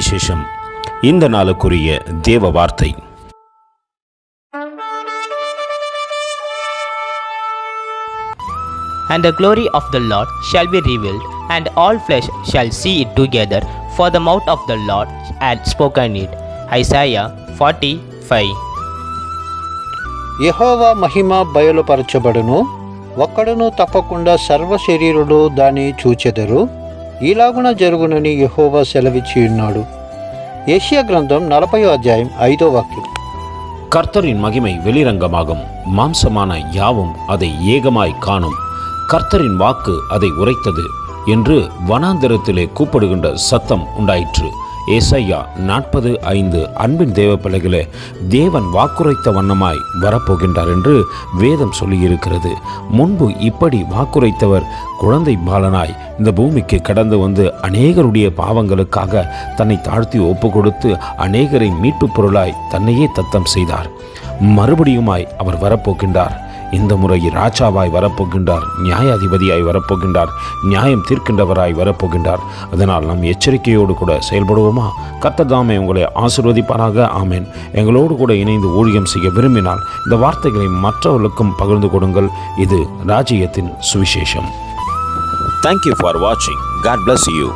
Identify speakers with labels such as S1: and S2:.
S1: சுவிசேஷம் இந்த நாளுக்குரிய தேவ வார்த்தை
S2: And the glory of the Lord shall be revealed, and all flesh shall see it together, for the mouth of the Lord had spoken it. Isaiah 45.
S3: యెహోవా మహిమ బయలుపరచబడును ఒక్కడును తప్పకుండా సర్వ శరీరులు దాన్ని చూచెదరు ఇలాగున జరుగునని యెహోవా సెలవిచ్చి ఉన్నాడు ఏషియా గ్రంథం నలభై అధ్యాయం ఐదో వాక్యం
S1: கர்த்தரின் மகிமை வெளிரங்கமாகும் மாம்சமான யாவும் அதை ஏகமாய் காணும் கர்த்தரின் வாக்கு அதை உரைத்தது என்று வனாந்திரத்திலே கூப்பிடுகின்ற சத்தம் உண்டாயிற்று ஏசையா நாற்பது ஐந்து அன்பின் தேவ பிள்ளைகளே தேவன் வாக்குரைத்த வண்ணமாய் வரப்போகின்றார் என்று வேதம் சொல்லியிருக்கிறது. முன்பு இப்படி வாக்குரைத்தவர் குழந்தை பாலனாய் இந்த பூமிக்கு கடந்து வந்து அநேகருடைய பாவங்களுக்காக தன்னை தாழ்த்தி ஒப்பு கொடுத்து அநேகரை மீட்பு பொருளாய் தன்னையே தத்தம் செய்தார். மறுபடியுமாய் அவர் வரப்போகின்றார். இந்த முறை ராஜாவாய் வரப்போகின்றார் நியாயாதிபதியாய் வரப்போகின்றார் நியாயம் தீர்க்கின்றவராய் வரப்போகின்றார். அதனால் நாம் எச்சரிக்கையோடு கூட செயல்படுவோமா? கத்ததாமே உங்களை ஆசிர்வதிப்பாராக. ஆமேன். எங்களோடு கூட இணைந்து ஊழியம் செய்ய விரும்பினால் இந்த வார்த்தைகளை மற்றவர்களுக்கும் பகிர்ந்து கொடுங்கள். இது ராஜ்யத்தின் சுவிசேஷம். தேங்க்யூ ஃபார் வாட்சிங் காட் பிளஸ் யூ